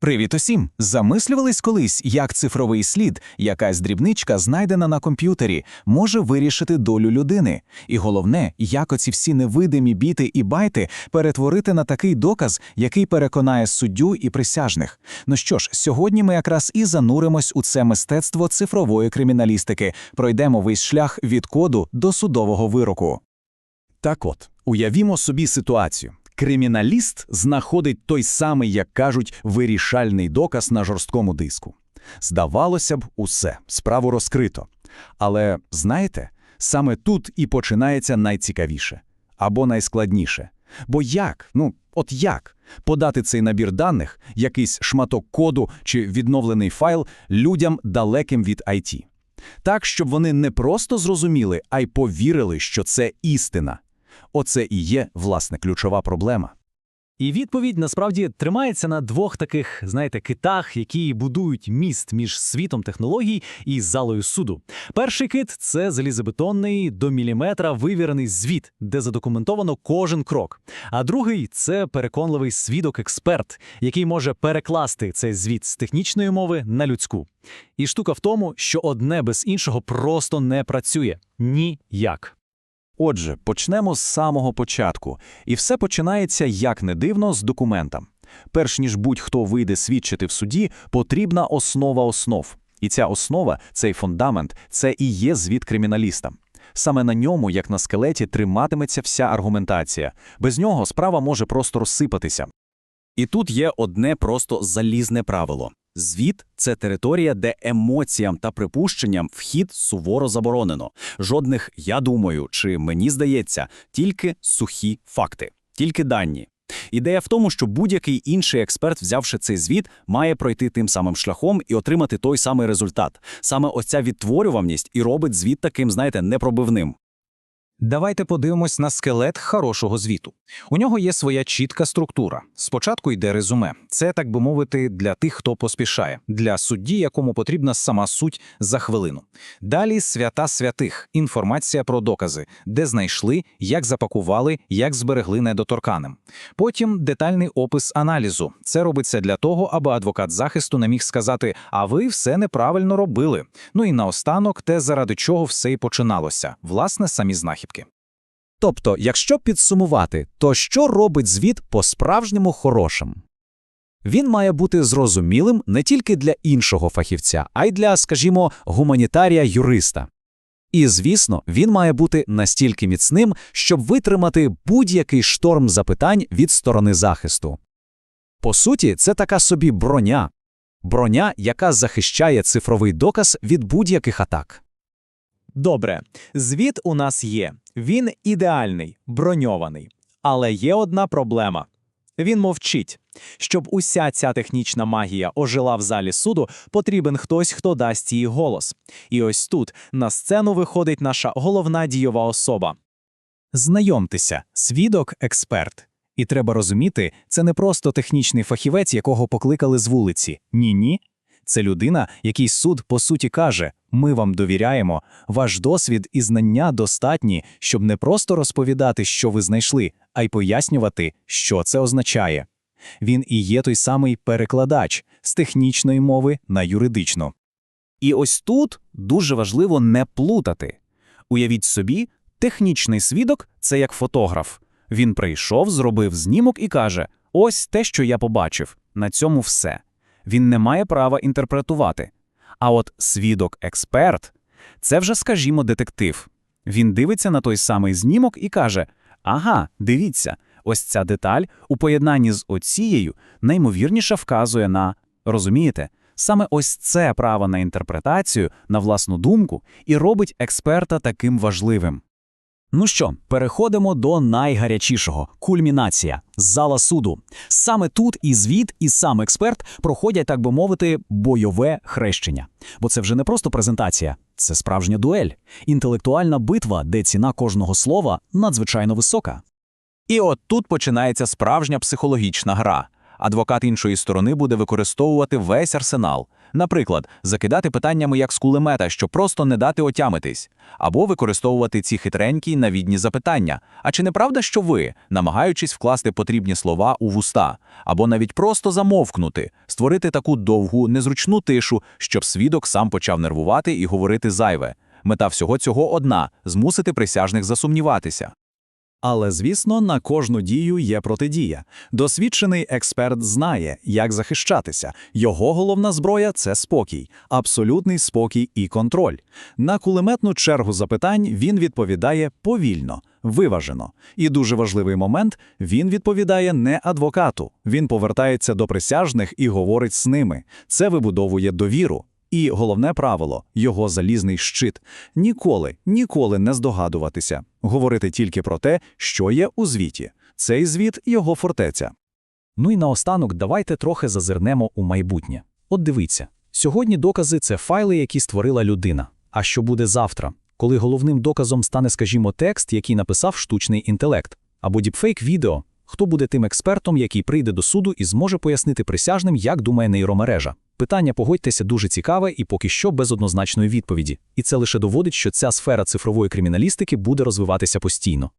Привіт усім! Замислювались колись, як цифровий слід, якась дрібничка, знайдена на комп'ютері, може вирішити долю людини. І головне, як оці всі невидимі біти і байти перетворити на такий доказ, який переконає суддю і присяжних. Ну що ж, сьогодні ми якраз і зануримось у це мистецтво цифрової криміналістики, пройдемо весь шлях від коду до судового вироку. Так от, уявімо собі ситуацію. Криміналіст знаходить той самий, як кажуть, вирішальний доказ на жорсткому диску. Здавалося б, усе, справу розкрито. Але, знаєте, саме тут і починається найцікавіше. Або найскладніше. Бо як, ну, от як, подати цей набір даних, якийсь шматок коду чи відновлений файл людям далеким від IT? Так, щоб вони не просто зрозуміли, а й повірили, що це істина. Оце і є, власне, ключова проблема. І відповідь насправді тримається на двох таких, знаєте, китах, які будують міст між світом технологій і залою суду. Перший кит це залізобетонний до міліметра вивірений звіт, де задокументовано кожен крок. А другий це переконливий свідок-експерт, який може перекласти цей звіт з технічної мови на людську. І штука в тому, що одне без іншого просто не працює ніяк. Отже, почнемо з самого початку. І все починається, як не дивно, з документом. Перш ніж будь-хто вийде свідчити в суді, потрібна основа основ. І ця основа, цей фундамент, це і є звіт криміналіста. Саме на ньому, як на скелеті, триматиметься вся аргументація. Без нього справа може просто розсипатися. І тут є одне просто залізне правило. Звіт це територія, де емоціям та припущенням вхід суворо заборонено. Жодних я думаю чи мені здається, тільки сухі факти, тільки дані. Ідея в тому, що будь-який інший експерт, взявши цей звіт, має пройти тим самим шляхом і отримати той самий результат. Саме оця відтворюваність і робить звіт таким, знаєте, непробивним. Давайте подивимось на скелет хорошого звіту. У нього є своя чітка структура. Спочатку йде резюме. Це, так би мовити, для тих, хто поспішає, для судді, якому потрібна сама суть за хвилину. Далі свята святих, інформація про докази, де знайшли, як запакували, як зберегли недоторканим. Потім детальний опис аналізу. Це робиться для того, аби адвокат захисту не міг сказати, а ви все неправильно робили. Ну і наостанок, те, заради чого все і починалося, власне, самі знахідки. Тобто, якщо підсумувати, то що робить звіт по-справжньому хорошим? Він має бути зрозумілим не тільки для іншого фахівця, а й для, скажімо, гуманітарія-юриста. І, звісно, він має бути настільки міцним, щоб витримати будь-який шторм запитань від сторони захисту. По суті, це така собі броня. Броня, яка захищає цифровий доказ від будь-яких атак. Добре, звіт у нас є. Він ідеальний, броньований. Але є одна проблема. Він мовчить. Щоб уся ця технічна магія ожила в залі суду, потрібен хтось, хто дасть їй голос. І ось тут на сцену виходить наша головна дієва особа. Знайомтеся, свідок експерт. І треба розуміти, це не просто технічний фахівець, якого покликали з вулиці. Ні, ні. Це людина, який суд по суті каже: ми вам довіряємо, ваш досвід і знання достатні, щоб не просто розповідати, що ви знайшли, а й пояснювати, що це означає. Він і є той самий перекладач з технічної мови на юридичну. І ось тут дуже важливо не плутати. Уявіть собі, технічний свідок це як фотограф. Він прийшов, зробив знімок і каже: ось те, що я побачив, на цьому все. Він не має права інтерпретувати. А от свідок-експерт це вже, скажімо, детектив. Він дивиться на той самий знімок і каже: Ага, дивіться, ось ця деталь у поєднанні з оцією наймовірніше вказує на розумієте? Саме ось це право на інтерпретацію, на власну думку, і робить експерта таким важливим. Ну що, переходимо до найгарячішого кульмінація зала суду. Саме тут і звіт, і сам експерт проходять, так би мовити, бойове хрещення. Бо це вже не просто презентація, це справжня дуель, інтелектуальна битва, де ціна кожного слова надзвичайно висока. І от тут починається справжня психологічна гра. Адвокат іншої сторони буде використовувати весь арсенал, Наприклад, закидати питаннями як з кулемета, щоб просто не дати отямитись, або використовувати ці хитренькі навідні запитання. А чи не правда, що ви, намагаючись вкласти потрібні слова у вуста, або навіть просто замовкнути, створити таку довгу, незручну тишу, щоб свідок сам почав нервувати і говорити зайве? Мета всього цього одна змусити присяжних засумніватися. Але, звісно, на кожну дію є протидія. Досвідчений експерт знає, як захищатися. Його головна зброя це спокій, абсолютний спокій і контроль. На кулеметну чергу запитань він відповідає повільно, виважено. І дуже важливий момент він відповідає не адвокату. Він повертається до присяжних і говорить з ними. Це вибудовує довіру. І головне правило його залізний щит ніколи, ніколи не здогадуватися, говорити тільки про те, що є у звіті. Цей звіт його фортеця. Ну і наостанок давайте трохи зазирнемо у майбутнє. От дивіться, сьогодні докази це файли, які створила людина. А що буде завтра, коли головним доказом стане, скажімо, текст, який написав штучний інтелект, або діпфейк відео? Хто буде тим експертом, який прийде до суду і зможе пояснити присяжним, як думає нейромережа? Питання, погодьтеся, дуже цікаве і поки що без однозначної відповіді. І це лише доводить, що ця сфера цифрової криміналістики буде розвиватися постійно.